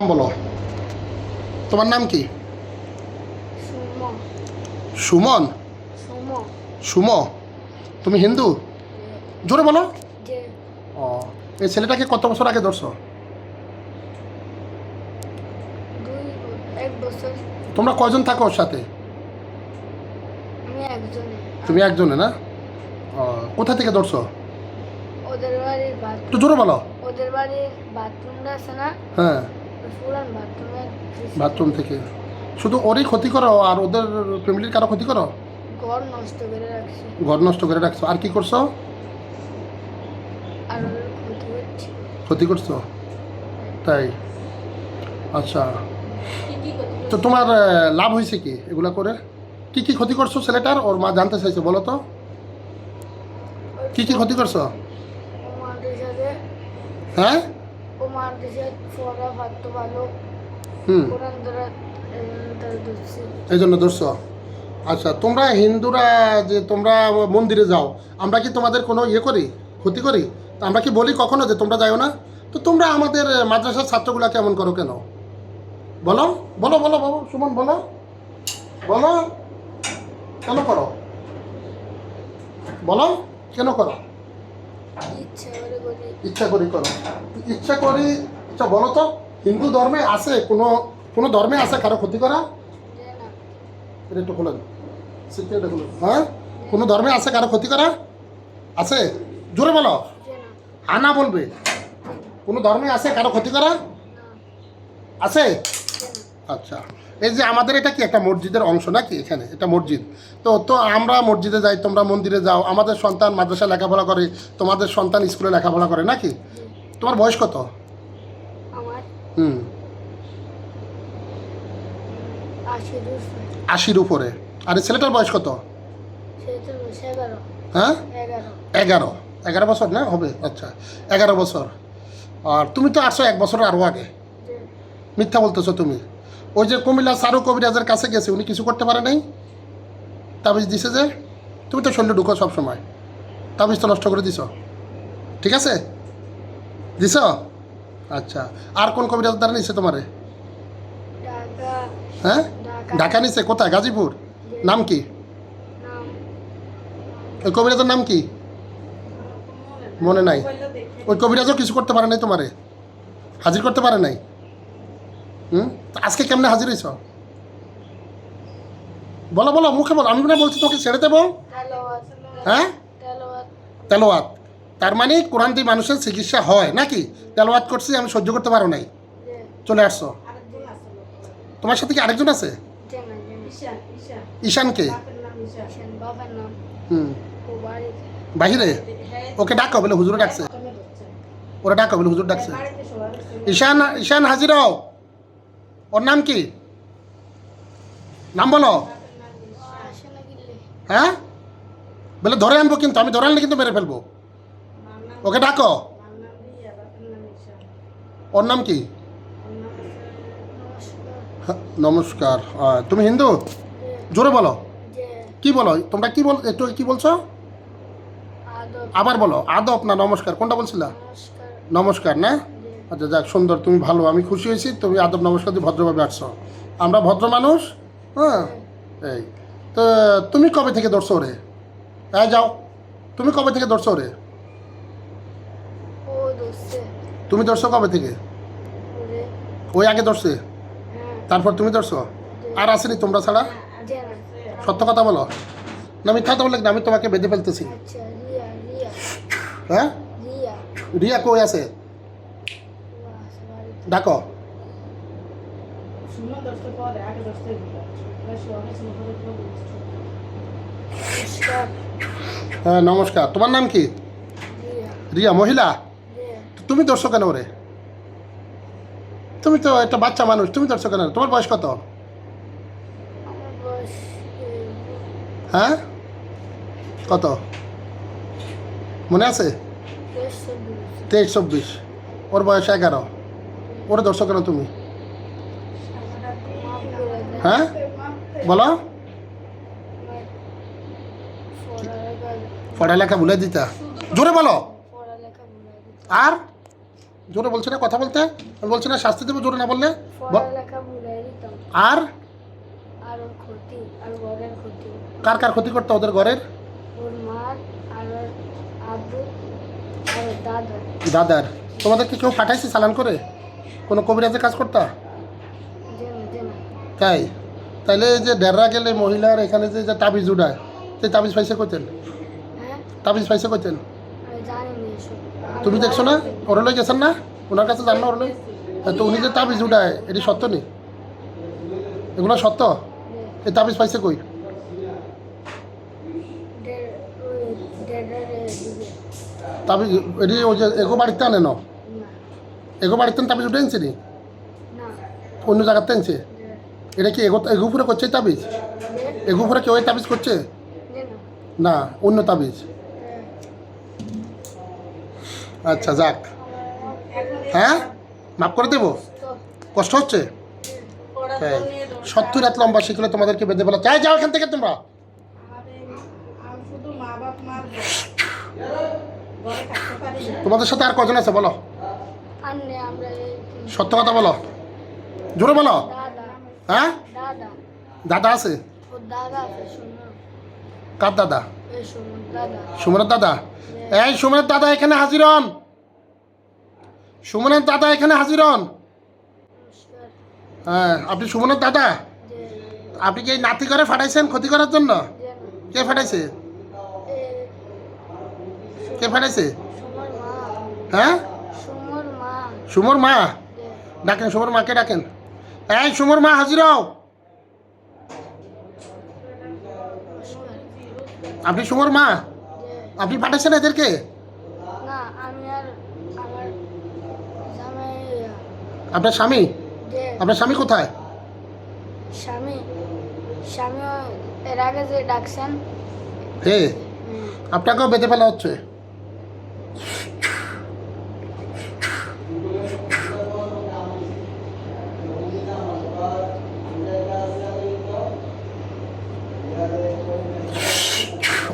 বলো। তোমার নাম কি? সুম সুমন? সুম। তুমি হিন্দু? জোরে বলো। ও এই ছেলেটাকে কত বছর আগে ধরছো? তোমরা কয়জন থাকো ওর সাথে? তুমি একজনে না? কোথা থেকে ধরছো? ওদের বাড়ির একটু জোরে বলো। ওদের বাড়ির বাথরুমটা আছে না? হ্যাঁ। বাথরুম থেকে। শুধু ওরই ক্ষতি করো আর ওদের ফ্যামিলির কারও ক্ষতি করো? ঘর নষ্ট করে রাখছি। ঘর নষ্ট করে রাখছো। আর কি করছ? আর ক্ষতি করছ। তাই? আচ্ছা। তো তোমার লাভ হয়েছে কি এগুলা করে? কি কি ক্ষতি করছ ছেলেটার? ওর মা জানতে চাইছে বলো তো। কি কি ক্ষতি করছ? হ্যাঁ? হুম। এই জন্য ধরছো। আচ্ছা তোমরা হিন্দুরা যে তোমরা মন্দিরে যাও আমরা কি তোমাদের কোনো ইয়ে করি ক্ষতি করি? আমরা কি বলি কখনো যে তোমরা যাও না? তো তোমরা আমাদের মাদ্রাসার ছাত্রগুলা কেমন করো কেন? বলো বলো বলো বাবু সুমন বলো বলো কেন করো? বলো কেন করো? ইচ্ছা করি করি। ইচ্ছা করি আচ্ছা বলো তো হিন্দু ধর্মে আছে কোনো কোনো ধর্মে আছে কারও ক্ষতি করা? এটা একটু খুলেন সিটটা খুলেন। হ্যাঁ? কোনো ধর্মে আছে কারও ক্ষতি করা? আছে? জোরে বলো। আনা বলবে। কোনো ধর্মে আছে কারও ক্ষতি করা? আছে? আচ্ছা। এই যে আমাদের এটা কি একটা মসজিদের অংশ নাকি এখানে? এটা মসজিদ। তো তো আমরা মসজিদে যাই তোমরা মন্দিরে যাও আমাদের সন্তান মাদ্রাসায় লেখাপড়া করে তোমাদের সন্তান স্কুলে লেখাপড়া করে নাকি? তোমার বয়স কত? হুম। আশির উপরে। আর ছেলেটার বয়স কত? হ্যাঁ? এগারো। এগারো। এগারো বছর না? হবে আচ্ছা। এগারো বছর। আর তুমি তো আসছো এক বছর আরও আগে। মিথ্যা বলতেছো তুমি। ওই যে কুমিল্লা সারু কবিরাজের কাছে গেছে, উনি কিছু করতে পারে নাই? তাবিজ দিছে যে? তুমি তো শরীরে ঢুকো সবসময়। তাবিজ তো নষ্ট করে দিছ। ঠিক আছে? দিছ? আচ্ছা। আর কোন কবিরাজ দ্বারা নিছে তোমারে? হ্যাঁ? ঢাকা নিছে, কোথায়? গাজীপুর? নাম কি? ওই কবিরাজের নাম কি? মনে নাই। ওই কবিরাজও কিছু করতে পারে নাই তোমারে? হাজির করতে পারে নাই? হুম? আজকে কেমনে হাজির হয়েছ? বলো বলো, মুখে বলো, আমি না বলছি তোকে ছেড়ে দেবো। হ্যাঁ? তেলোয়াত তার মানে কোরআন দিয়ে মানুষের চিকিৎসা হয়, নাকি? তেলোয়াত করছি, আমি সহ্য করতে পারো নাই। চলে আসছো। তোমার সাথে কি আরেকজন আছে? ঈশানকে? হুম। বাহিরে? ওকে ডাকো, বলে হুজুরে ডাকছে। ওরা ডাকো, বলে হুজুর ডাকছে। ঈশান ঈশান হাজির হও। ওর নাম কি? নাম বলো। হ্যাঁ? বলে ধরে আনব কিন্তু আমি ধরে আনলে কিন্তু মেরে ফেলব। ওকে ডাকো। ওর নাম কি? নমস্কার। হ্যাঁ, তুমি হিন্দু? জোরে বলো। কি বলো? তোমরা কি বল একটু কি বলছো? আবার বলো। আদব না নমস্কার। কোনটা বলছিলা? নমস্কার। নমস্কার না? আচ্ছা যাক সুন্দর তুমি ভালো আমি খুশি হয়েছি তুমি আদব নমস্কার দিয়ে ভদ্রভাবে আসছো। আমরা ভদ্র মানুষ হ্যাঁ? এই তো তুমি কবে থেকে ধরছো রে হ্যাঁ যাও তুমি কবে থেকে ধরছো রে তুমি ধরছো কবে থেকে? ওই আগে ধরছে? হ্যাঁ। তারপর তুমি ধরছো? আর আসেনি তোমরা ছাড়া? সত্য কথা বলো। না মিথ্যা কথা বললে আমি তোমাকে বেঁধে ফেলতেছি। আচ্ছা হ্যাঁ? রিয়া কই আছে ও আছে বাড়িতে ডাকো সুমন দশটা পরে আগে দশটায় দিল অনেক সময় ধরে দিল নমস্কার। হ্যাঁ নমস্কার। তোমার নাম কি? রিয়া। মহিলা? তো তুমি ধরছো কেন ওরে? তুমি তো একটা বাচ্চা মানুষ তুমি ধরছো কেন? তোমার বয়স কত? হ্যাঁ? কত? মনে আছে? তেইশ চব্বিশ। ওর বয়স এগারো। ওরে ধরছো কেন তুমি। হ্যাঁ? বলো। পড়ালেখা ভুলে দিতা। জোরে বলো। আর? জোরে বলছে না কথা বলতে? আমি বলছি না শাস্তি দেবো জোরে না বললে? আর? কার কার ক্ষতি করতো ওদের ঘরের? দাদার। তোমাদেরকে কেউ পাঠাইছে চালান করে? কোনো কবিরাজের কাজ করতা? তাই? তাইলে এই যে ডেররা গেলে মহিলার এখানে যে তাবিজ উড়ায় সেই তাবিজ পাইছে করতেন হ্যাঁ? তাবিজ পাইছে করতেন আমি জানি না এসব। তুমি দেখছ না? ওরলে গেছেন না? ওনার কাছে জান না ওরলে? তো উনি যে তাবিজ উড়ায় এটি সত্য নেই এগুলো সত্য? এই তাবিজ পাইছে কই? তাবিজ এটি ওই যে এগো বাড়িতে আনে না এগো বাড়িতে তাবিজ উঠে আনছে নি? অন্য জায়গাতে আনছে এটা কি এগো এগো ফুরে করছে তাবিজ? এগো ফুরে কেউ তাবিজ করছে? না অন্য তাবিজ। আচ্ছা যাক। হ্যাঁ? মাফ করে দেবো? কষ্ট হচ্ছে? হ্যাঁ। সত্তর রাত লম্বা শিখলে তোমাদেরকে বেঁধে বলা চাই যাও এখান থেকে তোমরা। তোমাদের সাথে আর কজন আছে বলো আর নে আমরা এই তিন- সত্য কথা বলো। জোরে বলো। হ্যাঁ? দাদা। আছে? কার দাদা? সুমনের দাদা? এই সুমনের দাদা এখানে হাজির হন। সুমনের দাদা এখানে হাজির হন। হ্যাঁ আপনি সুমনের দাদা? আপনি কি নাতি করে ফাটাইছেন ক্ষতি করার জন্য? কে ফাটাইছে? কে ফাটাইছে? হ্যাঁ? সুমর মা? ডাকেন সুমর মাকে ডাকেন। এই সুমর মা হাজির হও। আপনি সুমর মা? আপনি পাঠাচ্ছেন এদেরকে? আমি আর আপনার স্বামী? আপনার স্বামী কোথায়? স্বামী স্বামী এর আগে যে ডাকছেন হে আপনাকেও বেঁধে ফেলা হচ্ছে।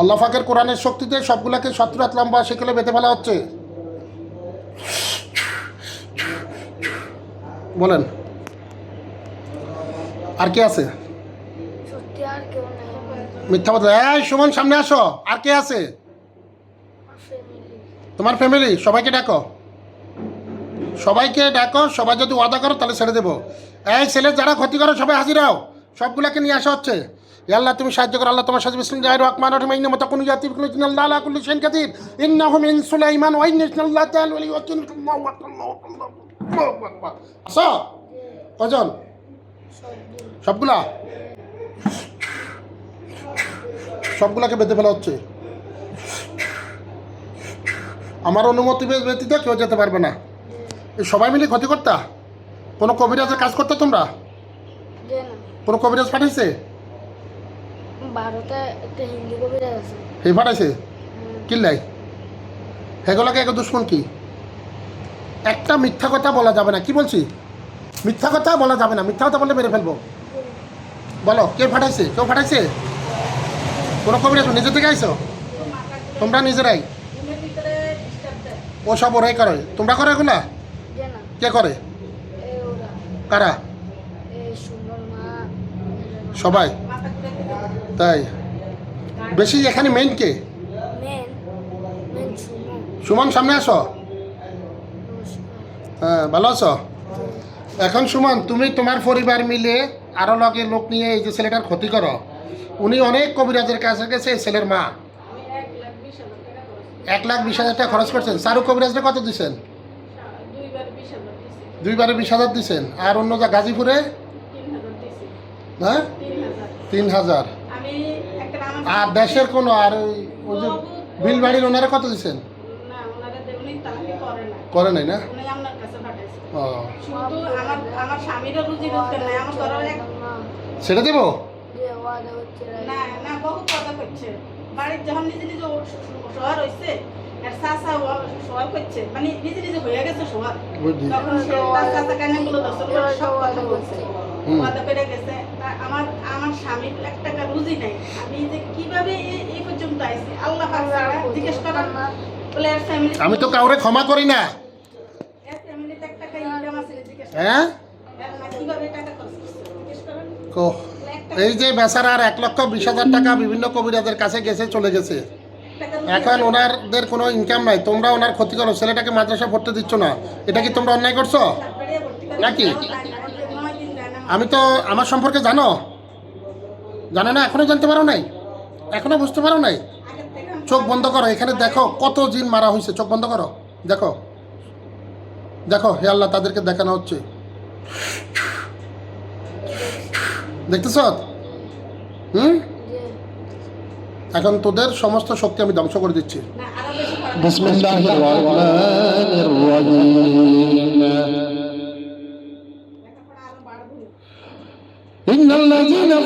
আল্লাহ ফাকের কোরআনের শক্তিতে সবগুলাকে সত্তরাত লম্বা সেকেলে বেঁধে ফেলা হচ্ছে। বলেন আর কে আছে? মিথ্যা কথা এই সুমন সামনে আসো। আর কে আছে? তোমার ফ্যামিলি সবাইকে ডাকো। সবাইকে ডাকো। সবাই যদি ওয়াদা করো তাহলে ছেড়ে দেবো। এই ছেলে যারা ক্ষতি করো সবাই হাজির হও। সবগুলাকে নিয়ে আসা হচ্ছে। আল্লাহ তুমি সাহায্য করো আল্লাহ তোমার সাথে বিসমিল্লাহ রহমান রহিম ইন্না মত কোন জাতি কোন জিন আল্লাহ আলা কুল্লি শাইইন কাদির ইন্নাহু মিন সুলাইমান ওয়া ইন্না আল্লাহ তাআলা ওয়া লিওয়াতিন আল্লাহু আকবার আসো কজন সবগুলা সবগুলাকে বেঁধে ফেলা হচ্ছে আমার অনুমতি ব্যতীত কেউ যেতে পারবে না সবাই মিলে ক্ষতি করতা কোনো কবিরাজের কাজ করতে তোমরা কোনো কবিরাজ পাঠাইছে ভারতে একটা হিন্দি কবিতা আছে। হে হুম, কিল্লাই? হেগুলাকে এক দুশ্মন কি? একটা মিথ্যা কথা বলা যাবে না। কি বলছি? মিথ্যা কথা বলা যাবে না। মিথ্যা কথা বললে মেরে ফেলব। বলো কে ফাটাইছে কেউ ফাটাইছে কোনো কবিরাজ নিজে থেকে আইছো? তোমরা নিজেরাই? ও সব ওরাই করে। তোমরা করো এগুলা? কে করে? কারা? সবাই? তাই? বেশি এখানে কে? মেন মেন সুমন। সুমন আসো। হ্যাঁ ভালো আছো? এখন সুমন তুমি তোমার পরিবার মিলে আরও লগে লোক নিয়ে এই যে ছেলেটার ক্ষতি করো। উনি অনেক কবিরাজের কাছে গেছে এই ছেলের মা। এক লাখ বিশ হাজার টাকা খরচ করছেন। শাহরুখ কবিরাজটা কত দিচ্ছেন দুইবার বিশ হাজার দিচ্ছেন আর অন্য যা গাজীপুরে? হ্যাঁ? তিন হাজার তিন হাজার আমি একটা আমার আর দেশের কোনো আর ওই ওই যে বিল বাড়ির ওনারা কত দিচ্ছেন করে নাই। না? ও। সেটা দেবো? বাড়ির যখন নিজে নিজে শহর হয়েছে আর শহর করছে মানে নিজে নিজে হয়ে গেছে শহর। তখন সে তার চাচা কানাগুলো দর্শন করে সব কথা বলছে। কথা পেরে গেছে। আমার আমার স্বামীর এক টাকা রুজি নাই। আমি যে কীভাবে এই পর্যন্ত আইছি? আল্লাহ জিজ্ঞেস করার বলে আর ফ্যামিলি আমি তো কাউরে ক্ষমা করি না। হ্যাঁ? এই যে বেচারার এক লক্ষ বিশ হাজার টাকা বিভিন্ন কবিরাজের কাছে গেছে চলে গেছে। এখন ওনারদের কোনো ইনকাম নাই। তোমরা ওনার ক্ষতি করো ছেলেটাকে মাদ্রাসা পড়তে দিচ্ছ না। এটা কি তোমরা অন্যায় করছ? ভর্তি নাকি? আমি তো আমার সম্পর্কে জানো? জানো না? এখনও জানতে পারো নাই? এখনও বুঝতে পারো নাই? চোখ বন্ধ করো, এখানে দেখো কত জিন মারা হয়েছে চোখ বন্ধ করো। দেখো। দেখো, হে আল্লাহ, তাদেরকে দেখানো হচ্ছে। দেখতেছ? হুম? এখন তোদের সমস্ত শক্তি আমি ধ্বংস করে দিচ্ছি।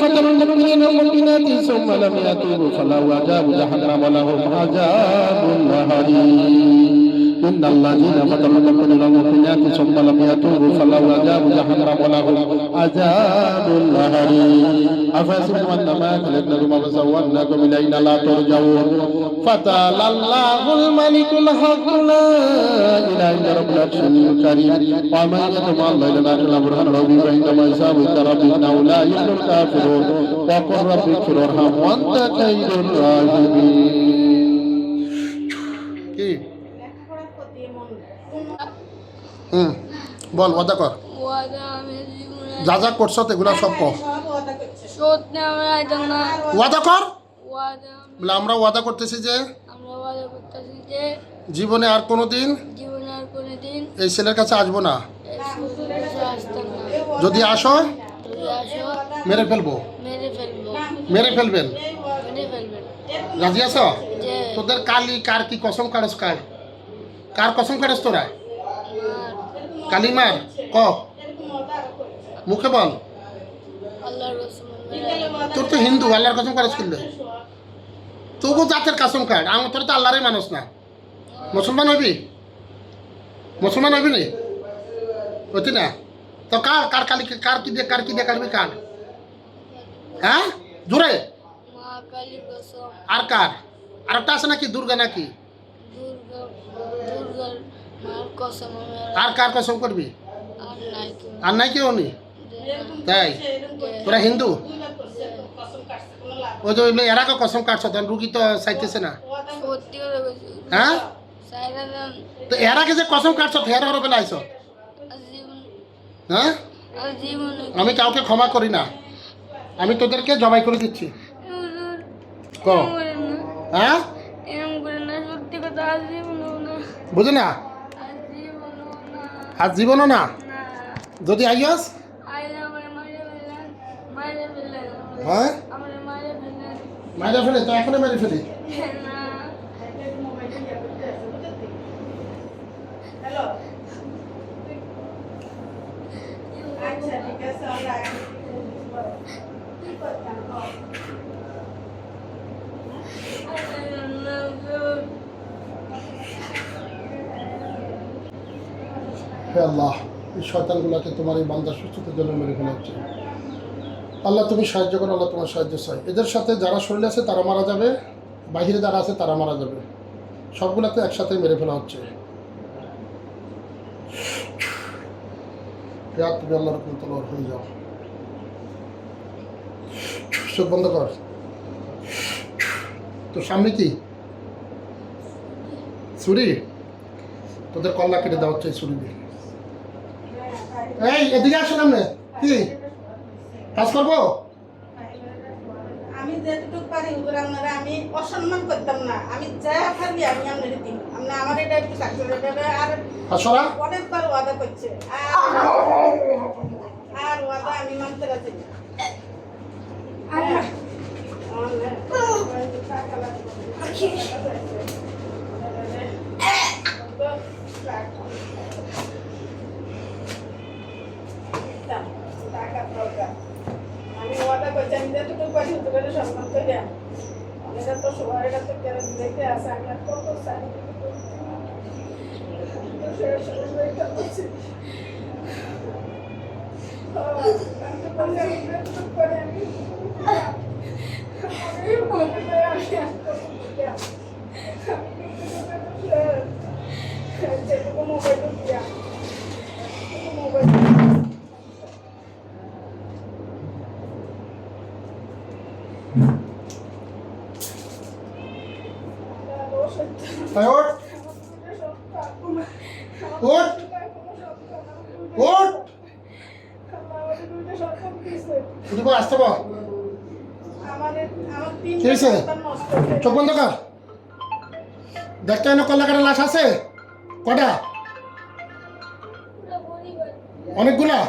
الذين فتنوا المؤمنين والمؤمنات ثم لم يتوبوا فلو عذاب جهنم لهم عذاب الحريق إن الذين فتنوا المؤمنين والمؤمنات ثم لم يتوبوا فلو عذاب جهنم لهم عذاب الحريق أفحسبتم أنما خلقناكم وزوجناكم إلينا لا ترجعون فتعالى الله الملك الحق لا إله إلا رب العرش الكريم ومن يتم الله إلى آخر برهان ربي فإنما يساوي عند ربي إنه لا يفلح الكافرون وقل رب اغفر وارحم وأنت خير الراحمين হুম বল ওয়াদা কর। যা যা করছ এগুলা সব কর। ওয়াদা কর। বলে আমরা ওয়াদা করতেছি যে জীবনে আর কোনো দিন এই ছেলের কাছে আসব না। যদি আসো মেরে ফেলব। মেরে ফেলবেন। রাজি আছো? তোদের কালি কার কি কসম কারস কার? কার কসম কারস তোরা? কালিমার ক? মুখে বল। তোর তো হিন্দু, আল্লাহর কসম কারস করলে তবু জাতের কসম কার? আমার তোর তো আল্লাহরই মানুষ না। মুসলমান হবি? মুসলমান হবি নি? হতি না? তো কার কার কালি, কার কি দিয়ে, কার কি দিয়ে কাটবি কার? হ্যাঁ? জোরে আর কার? আর একটা আছে নাকি, দুর্গা নাকি? আর- কার কসম করবি? আর নাই কেউ নি তাই? তোরা হিন্দু? যে ওইগুলো এরা কসম কাটছ তখন রুগী তো চাইতেছে না। হ্যাঁ? তো এরাকে যে কসম কাটছ হেরা হরবে লাইছ জীবন হ্যাঁ? আমি কাউকে ক্ষমা করি না। আমি তোদেরকে জবাই করে দিচ্ছি। হ্যাঁ? বুঝি না? আর জীবনও না? না যদি আইয়াস? হ্যাঁ? মাইরা ফেলে? তো এখনই মেরে ফেলি না হ্যালো আচ্ছা ঠিক আছে আমরা আগে কি করতাম হে আল্লাহ এই শয়তানগুলোকে তোমার এই বান্দা সুস্থতার জন্য মেরে ফেলা হচ্ছে আল্লাহ তুমি সাহায্য করো, আল্লাহ তোমার সাহায্য চাই। এদের সাথে যারা শরীরে আছে তারা মারা যাবে, বাহিরে যারা আছে তারা মারা যাবে। সবগুলোকে একসাথে মেরে ফেলা হচ্ছে। তুমি আল্লাহর হয়ে যাও। চোখ বন্ধ কর। তোর সামনে কি? তোদের কল্লা কেটে দেওয়া হচ্ছে এই দিয়ে এই এদিকে আসো সামনে। কি? কাজ করব? আমি যেটুকু পারি আপনারা আমি অসম্মান করতাম না। আমি যা পারবি আমি আপনার দিন আপনি আমার এটা একটু সাকসেস আর অনেকবার ওয়াদা করছে। আর আর ওয়াদা আমি মানতে রাজি না। আমার- টাকা। আমি ওয়াদা করছি আমি যেটুকু পারি হুজুরের সম্মান করি অনেকে তো সবার কাছে কেন দেখে আসে আমি আর কত চাই মোবাইল ওঠ। ওঠ। ওঠ। আসতে পার ঠিক আছে চোখ বন্ধ কর। দেখতে হয় কল্যাণ লাশ আছে। কটা? অনেকগুলা।